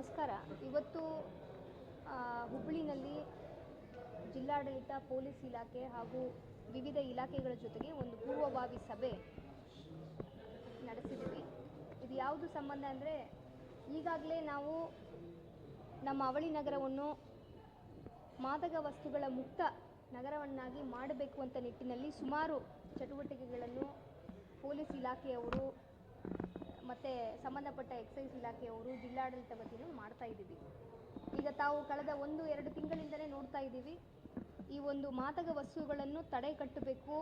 ನಮಸ್ಕಾರ. ಇವತ್ತು ಹುಬ್ಬಳ್ಳಿನಲ್ಲಿ ಜಿಲ್ಲಾಡಳಿತ, ಪೊಲೀಸ್ ಇಲಾಖೆ ಹಾಗೂ ವಿವಿಧ ಇಲಾಖೆಗಳ ಜೊತೆಗೆ ಒಂದು ಪೂರ್ವಭಾವಿ ಸಭೆ ನಡೆಸಿದ್ದೀವಿ. ಇದು ಯಾವುದು ಸಂಬಂಧ ಅಂದರೆ, ಈಗಾಗಲೇ ನಾವು ನಮ್ಮ ಅವಳಿ ನಗರವನ್ನು ಮಾದಕ ವಸ್ತುಗಳ ಮುಕ್ತ ನಗರವನ್ನಾಗಿ ಮಾಡಬೇಕು ಅಂತ ನಿಟ್ಟಿನಲ್ಲಿ ಸುಮಾರು ಚಟುವಟಿಕೆಗಳನ್ನು ಪೊಲೀಸ್ ಇಲಾಖೆಯವರು ಮತ್ತು ಸಂಬಂಧಪಟ್ಟ ಎಕ್ಸೈಸ್ ಇಲಾಖೆಯವರು ಜಿಲ್ಲಾಡಳಿತ ವತಿಯಿಂದ ಮಾಡ್ತಾ ಇದ್ದೀವಿ. ಈಗ ತಾವು ಕಳೆದ ಒಂದು, ಎರಡು ತಿಂಗಳಿಂದಲೇ ನೋಡ್ತಾ ಇದ್ದೀವಿ. ಈ ಒಂದು ಮಾದಕ ವಸ್ತುಗಳನ್ನು ತಡೆ ಕಟ್ಟಬೇಕು.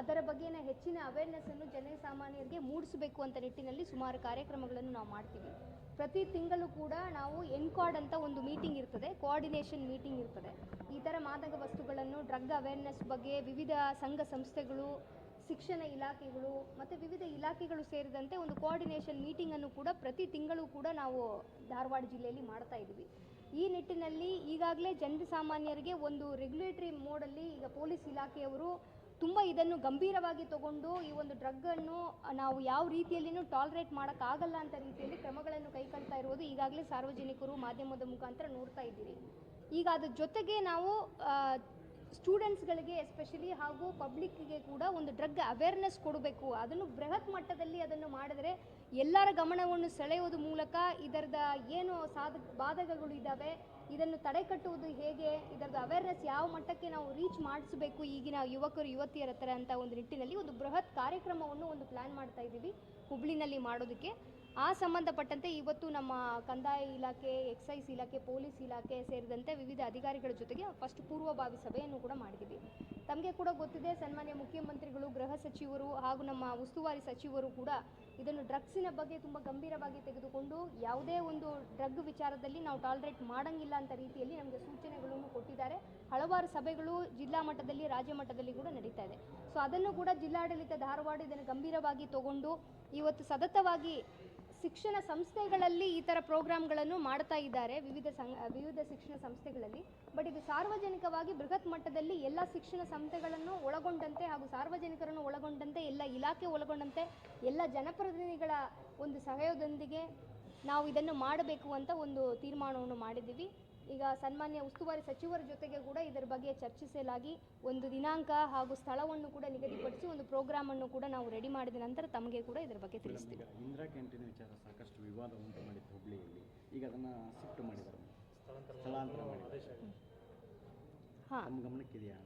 ಅದರ ಬಗ್ಗೆನ ಹೆಚ್ಚಿನ ಅವೇರ್ನೆಸ್ಸನ್ನು ಜನಸಾಮಾನ್ಯರಿಗೆ ಮೂಡಿಸಬೇಕು ಅಂತ ನಿಟ್ಟಿನಲ್ಲಿ ಸುಮಾರು ಕಾರ್ಯಕ್ರಮಗಳನ್ನು ನಾವು ಮಾಡ್ತೀವಿ. ಪ್ರತಿ ತಿಂಗಳು ಕೂಡ ನಾವು ಎನ್ಕಾರ್ಡ್ ಅಂತ ಒಂದು ಮೀಟಿಂಗ್ ಇರ್ತದೆ ಕೋಆರ್ಡಿನೇಷನ್ ಮೀಟಿಂಗ್ ಇರ್ತದೆ. ಈ ಥರ ಮಾದಕ ವಸ್ತುಗಳನ್ನು ಡ್ರಗ್ ಅವೇರ್ನೆಸ್ ಬಗ್ಗೆ ವಿವಿಧ ಸಂಘ ಸಂಸ್ಥೆಗಳು ಶಿಕ್ಷಣ ಇಲಾಖೆಗಳು ಮತ್ತು ವಿವಿಧ ಇಲಾಖೆಗಳು ಸೇರಿದಂತೆ ಒಂದು ಕೋಆರ್ಡಿನೇಷನ್ ಮೀಟಿಂಗನ್ನು ಕೂಡ ಪ್ರತಿ ತಿಂಗಳು ಕೂಡ ನಾವು ಧಾರವಾಡ ಜಿಲ್ಲೆಯಲ್ಲಿ ಮಾಡ್ತಾ ಇದ್ದೀವಿ ಈ ನಿಟ್ಟಿನಲ್ಲಿ ಈಗಾಗಲೇ ಜನಸಾಮಾನ್ಯರಿಗೆ ಒಂದು ರೆಗ್ಯುಲೇಟರಿ ಮೋಡಲ್ಲಿ ಈಗ ಪೊಲೀಸ್ ಇಲಾಖೆಯವರು ತುಂಬ ಇದನ್ನು ಗಂಭೀರವಾಗಿ ತಗೊಂಡು ಈ ಒಂದು ಡ್ರಗ್ಗನ್ನು ನಾವು ಯಾವ ರೀತಿಯಲ್ಲಿನೂ ಟಾಲರೇಟ್ ಮಾಡೋಕ್ಕಾಗಲ್ಲ ಅಂತ ರೀತಿಯಲ್ಲಿ ಕ್ರಮಗಳನ್ನು ಕೈಗೊಳ್ತಾ ಇರುವುದು ಈಗಾಗಲೇ ಸಾರ್ವಜನಿಕರು ಮಾಧ್ಯಮದ ಮುಖಾಂತರ ನೋಡ್ತಾ ಇದ್ದೀರಿ. ಈಗ ಅದ್ರ ಜೊತೆಗೆ ನಾವು ಸ್ಟೂಡೆಂಟ್ಸ್ಗಳಿಗೆ ಎಸ್ಪೆಷಲಿ ಹಾಗೂ ಪಬ್ಲಿಕ್ಗೆ ಕೂಡ ಒಂದು ಡ್ರಗ್ ಅವೇರ್ನೆಸ್ ಕೊಡಬೇಕು. ಅದನ್ನು ಬೃಹತ್ ಮಟ್ಟದಲ್ಲಿ ಅದನ್ನು ಮಾಡಿದರೆ ಎಲ್ಲರ ಗಮನವನ್ನು ಸೆಳೆಯೋದು ಮೂಲಕ ಇದರದ ಏನು ಸಾಧ, ಬಾಧಕಗಳು ಇದ್ದಾವೆ ಇದನ್ನು ತಡೆಗಟ್ಟುವುದು ಹೇಗೆ ಇದರದ ಅವೇರ್ನೆಸ್ ಯಾವ ಮಟ್ಟಕ್ಕೆ ನಾವು ರೀಚ್ ಮಾಡಿಸಬೇಕು ಈಗಿನ ಯುವಕರು, ಯುವತಿಯರ ಹತ್ರ ಅಂತ ಒಂದು ನಿಟ್ಟಿನಲ್ಲಿ ಒಂದು ಬೃಹತ್ ಕಾರ್ಯಕ್ರಮವನ್ನು ಒಂದು ಪ್ಲ್ಯಾನ್ ಮಾಡ್ತಾ ಇದ್ದೀವಿ. ಹುಬ್ಳಿನಲ್ಲಿ ಮಾಡೋದಕ್ಕೆ. ಆ ಸಂಬಂಧಪಟ್ಟಂತೆ ಇವತ್ತು ನಮ್ಮ ಕಂದಾಯ ಇಲಾಖೆ, ಎಕ್ಸೈಸ್ ಇಲಾಖೆ, ಪೊಲೀಸ್ ಇಲಾಖೆ ಸೇರಿದಂತೆ ವಿವಿಧ ಅಧಿಕಾರಿಗಳ ಜೊತೆಗೆ ಫಸ್ಟ್ ಪೂರ್ವಭಾವಿ ಸಭೆಯನ್ನು ಕೂಡ ಮಾಡಿದ್ದೀವಿ. ತಮಗೆ ಕೂಡ ಗೊತ್ತಿದೆ, ಸನ್ಮಾನ್ಯ ಮುಖ್ಯಮಂತ್ರಿಗಳು, ಗೃಹ ಸಚಿವರು ಹಾಗೂ ನಮ್ಮ ಉಸ್ತುವಾರಿ ಸಚಿವರು ಕೂಡ ಇದನ್ನು ಡ್ರಗ್ಸಿನ ಬಗ್ಗೆ ತುಂಬ ಗಂಭೀರವಾಗಿ ತೆಗೆದುಕೊಂಡು ಯಾವುದೇ ಒಂದು ಡ್ರಗ್ ವಿಚಾರದಲ್ಲಿ ನಾವು ಟಾಲರೇಟ್ ಮಾಡಂಗಿಲ್ಲ ಅಂತ ರೀತಿಯಲ್ಲಿ ನಮಗೆ ಸೂಚನೆಗಳನ್ನು ಕೊಟ್ಟಿದ್ದಾರೆ. ಹಲವಾರು ಸಭೆಗಳು ಜಿಲ್ಲಾ ಮಟ್ಟದಲ್ಲಿ, ರಾಜ್ಯ ಮಟ್ಟದಲ್ಲಿ ಕೂಡ ನಡೀತಾ ಇದೆ. ಸೊ ಅದನ್ನು ಕೂಡ ಜಿಲ್ಲಾಡಳಿತ ಧಾರವಾಡ ಇದನ್ನು ಗಂಭೀರವಾಗಿ ತಗೊಂಡು ಇವತ್ತು ಸತತವಾಗಿ ಶಿಕ್ಷಣ ಸಂಸ್ಥೆಗಳಲ್ಲಿ ಈ ಥರ ಪ್ರೋಗ್ರಾಮ್ಗಳನ್ನು ಮಾಡ್ತಾ ಇದ್ದಾರೆ ವಿವಿಧ ಸಂಘ, ವಿವಿಧ ಶಿಕ್ಷಣ ಸಂಸ್ಥೆಗಳಲ್ಲಿ. ಬಟ್ ಇದು ಸಾರ್ವಜನಿಕವಾಗಿ ಬೃಹತ್ ಮಟ್ಟದಲ್ಲಿ ಎಲ್ಲ ಶಿಕ್ಷಣ ಸಂಸ್ಥೆಗಳನ್ನು ಒಳಗೊಂಡಂತೆ ಹಾಗೂ ಸಾರ್ವಜನಿಕರನ್ನು ಒಳಗೊಂಡಂತೆ, ಎಲ್ಲ ಇಲಾಖೆ ಒಳಗೊಂಡಂತೆ, ಎಲ್ಲ ಜನಪ್ರತಿನಿಧಿಗಳ ಒಂದು ಸಹಯೋಗದೊಂದಿಗೆ ನಾವು ಇದನ್ನು ಮಾಡಬೇಕು ಅಂತ ಒಂದು ತೀರ್ಮಾನವನ್ನು ಮಾಡಿದ್ದೀವಿ. ಈಗ ಸನ್ಮಾನ್ಯ ಉಸ್ತುವಾರಿ ಸಚಿವರ ಜೊತೆಗೆ ಕೂಡ ಇದರ ಬಗ್ಗೆ ಚರ್ಚಿಸಲಾಗಿ ಒಂದು ದಿನಾಂಕ ಹಾಗೂ ಸ್ಥಳವನ್ನು ಕೂಡ ನಿಗದಿಪಡಿಸಿ ಒಂದು ಪ್ರೋಗ್ರಾಮ್ ಅನ್ನು ಕೂಡ ನಾವು ರೆಡಿ ಮಾಡಿದ ನಂತರ ತಮಗೆ ಕೂಡ ಇದರ ಬಗ್ಗೆ ತಿಳಿಸ್ತೀವಿ. ಇಂದಿರಾ ಕ್ಯಾಂಟೀನ್ ವಿಚಾರ ಸಾಕಷ್ಟು ವಿವಾದ ಉಂಟು ಮಾಡಿತ್ತು ಹುಬ್ಳಿಯಲ್ಲಿ. ಈಗ ಅದನ್ನು ಶಿಫ್ಟ್ ಮಾಡಿದ್ದಾರೆ ಸ್ಥಳಾಂತರ ಮಾಡಿದ್ದಾರೆ. ಹಾಂ. ಗಮನಕ್ಕಿದೆಯಾ?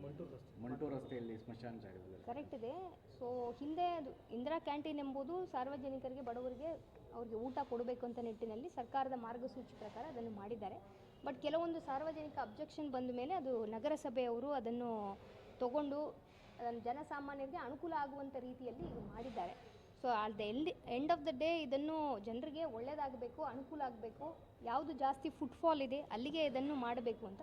ಮಂಟೂ ರಸ್ತೆಯಲ್ಲಿ ಸ್ಮಶಾನ ಜಾಗದಲ್ಲಿ ಕರೆಕ್ಟ್ ಇದೆ. ಸೊ ಹಿಂದೆ ಅದು ಇಂದಿರಾ ಕ್ಯಾಂಟೀನ್ ಎಂಬುದು ಸಾರ್ವಜನಿಕರಿಗೆ ಬಡವರಿಗೆ ಅವರಿಗೆ ಊಟ ಕೊಡಬೇಕು ಅಂತ ನಿಟ್ಟಿನಲ್ಲಿ ಸರ್ಕಾರದ ಮಾರ್ಗಸೂಚಿ ಪ್ರಕಾರ ಅದನ್ನು ಮಾಡಿದ್ದಾರೆ. ಬಟ್ ಕೆಲವೊಂದು ಸಾರ್ವಜನಿಕ ಅಬ್ಜೆಕ್ಷನ್ ಬಂದ ಮೇಲೆ ಅದು ನಗರಸಭೆಯವರು ಅದನ್ನು ತಗೊಂಡು ಅದನ್ನು ಜನಸಾಮಾನ್ಯರಿಗೆ ಅನುಕೂಲ ಆಗುವಂಥ ರೀತಿಯಲ್ಲಿ ಇದು ಮಾಡಿದ್ದಾರೆ. So at the end end of the day ಇದನ್ನು ಜನರಿಗೆ ಒಳ್ಳೆಯದಾಗಬೇಕು ಅನುಕೂಲ ಆಗಬೇಕು ಯಾವುದು ಜಾಸ್ತಿ ಫುಟ್ಫಾಲ್ ಇದೆ ಅಲ್ಲಿಗೆ ಇದನ್ನು ಮಾಡಬೇಕು ಅಂತ.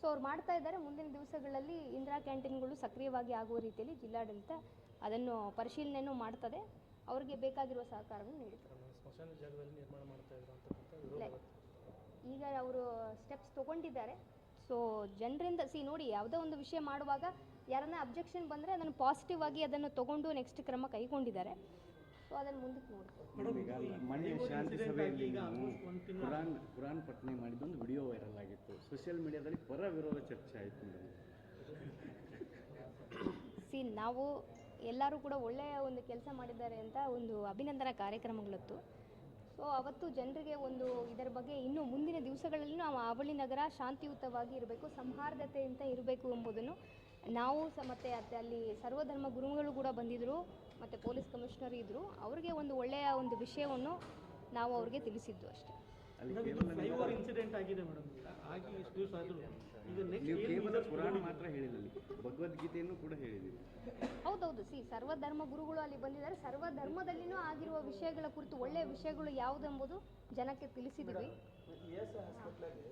ಸೊ ಅವ್ರು ಮಾಡ್ತಾ ಇದ್ದಾರೆ. ಮುಂದಿನ ದಿವಸಗಳಲ್ಲಿ ಇಂದಿರಾ ಕ್ಯಾಂಟೀನ್ಗಳು ಸಕ್ರಿಯವಾಗಿ ಆಗುವ ರೀತಿಯಲ್ಲಿ ಜಿಲ್ಲಾಡಳಿತ ಅದನ್ನು ಪರಿಶೀಲನೆಯೂ ಮಾಡ್ತದೆ. ಅವರಿಗೆ ಬೇಕಾಗಿರುವ ಸಹಕಾರವನ್ನು ನೀಡುತ್ತದೆ ಈಗ ಅವರು ಸ್ಟೆಪ್ಸ್ ತೊಗೊಂಡಿದ್ದಾರೆ. ಸೊ ಜನರಿಂದ ಸಿ ನೋಡಿ ಯಾವುದೋ ಒಂದು ವಿಷಯ ಮಾಡುವಾಗ ಯಾರನ್ನ ಅಬ್ಜೆಕ್ಷನ್ ಬಂದರೆ ಅದನ್ನು ಪಾಸಿಟಿವ್ ಆಗಿ ಅದನ್ನು ತಗೊಂಡು ನೆಕ್ಸ್ಟ್ ಕ್ರಮ ಕೈಗೊಂಡಿದ್ದಾರೆ. ಸೊ ಅದನ್ನು ಮುಂದಕ್ಕೆ ನೋಡಿ. ಕುರಾನ್ ಕುರಾನ್ ಪಠನೆ ಮಾಡಿದ್ದೊಂದು ವಿಡಿಯೋ ವೈರಲ್ ಆಗಿತ್ತು. ಸೋಷಿಯಲ್ ಮೀಡಿಯಾದಲ್ಲಿ ಪರ ವಿರೋಧ ಚರ್ಚೆ ಆಯಿತು ಸಿ ನಾವು ಎಲ್ಲರೂ ಕೂಡ ಒಳ್ಳೆಯ ಒಂದು ಕೆಲಸ ಮಾಡಿದ್ದಾರೆ ಅಂತ ಒಂದು ಅಭಿನಂದನಾ ಕಾರ್ಯಕ್ರಮಗಳಿತ್ತು. ಸೊ ಅವತ್ತು ಜನರಿಗೆ ಒಂದು ಇದರ ಬಗ್ಗೆ ಇನ್ನು ಮುಂದಿನ ದಿವಸಗಳಲ್ಲಿ ನಾವು ಅವಳಿ ನಗರ ಶಾಂತಿಯುತವಾಗಿ ಇರಬೇಕು ಸಂಹಾರ್ದತೆಯಿಂದ ಇರಬೇಕು ಎಂಬುದನ್ನು ನಾವು ಸಹ ಮತ್ತು ಅತ್ತೆ ಅಲ್ಲಿ ಸರ್ವಧರ್ಮ ಗುರುಗಳು ಕೂಡ ಬಂದಿದ್ದರು ಮತ್ತು ಪೊಲೀಸ್ ಕಮಿಷನರ್ ಇದ್ದರು ಅವರಿಗೆ ಒಂದು ಒಳ್ಳೆಯ ಒಂದು ವಿಷಯವನ್ನು ನಾವು ಅವ್ರಿಗೆ ತಿಳಿಸಿದ್ದು ಅಷ್ಟೇ. ಇನ್ಸಿಡೆಂಟ್ ಆಗಿದೆ ಮೇಡಮ್ ಆಗಿ ಇಷ್ಟು ದಿವಸ ಆದರೂ. ಈಗ ನೀವು ಕೇವಲ ನೆಕ್ಸ್ಟ್ ಮಾತ್ರ ಹೇಳಿಲ್ಲ ಅಲ್ಲಿ. ಭಗವದ್ಗೀತೆಯನ್ನು ಕೂಡ ಹೇಳಿದ್ದೀವಿ ಹೌದೌದು. ಸಿ ಸರ್ವಧರ್ಮ ಗುರುಗಳು ಅಲ್ಲಿ ಬಂದಿದ್ದಾರೆ. ಸರ್ವಧರ್ಮದಲ್ಲಿನೂ ಆಗಿರುವ ವಿಷಯಗಳ ಕುರಿತು ಒಳ್ಳೆಯ ವಿಷಯಗಳು ಯಾವುದೆಂಬುದು ಜನಕ್ಕೆ ತಿಳಿಸಿದ್ದೀವಿ. ಎಸ್ ಹಾಸ್ಪಿಟ್ಲಲ್ಲಿ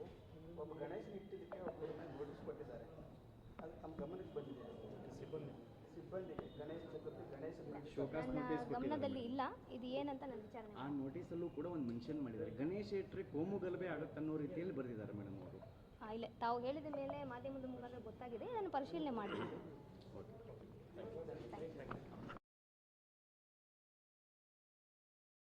ಒಬ್ಬ ಗಣೇಶನ ಇಟ್ಟಿದ್ದಕ್ಕೆ ಒಬ್ಬರನ್ನ ನೋಟಿಸ್ ಕೊಟ್ಟಿದ್ದಾರೆ. ಅದು ತಮ್ಮ ಗಮನಕ್ಕೆ ಬಂದಿದೆ. ಸಿಬ್ಬಂದಿ. ಸಿಬ್ಬಂದಿಗೆ ಗಣೇಶ ಚತುರ್ಥಿ ಗಣೇಶ ಗಮನದಲ್ಲಿ ಇಲ್ಲ. ಇದು ಏನಂತ ನನ್ನ ವಿಚಾರಣೆ ಆ ನೋಟಿಸಲ್ಲೂ ಕೂಡ ಒಂದು ಮೆನ್ಷನ್ ಮಾಡಿದ್ದಾರೆ. ಗಣೇಶ ಇಟ್ಟರೆ ಕೋಮು ಗಲಭೆ ಆಗುತ್ತೆ ಅನ್ನೋ ರೀತಿಯಲ್ಲಿ ಬರೆದಿದ್ದಾರೆ ಮೇಡಮ್ ಅವರು. ಆ, ಇಲ್ಲ ತಾವು ಹೇಳಿದ ಮೇಲೆ ಮಾಧ್ಯಮದ ಮುಖಾಂತರ ಗೊತ್ತಾಗಿದೆ. ನಾನು ಪರಿಶೀಲನೆ ಮಾಡಿದ್ದೀನಿ ಓಕೆ. Thank you.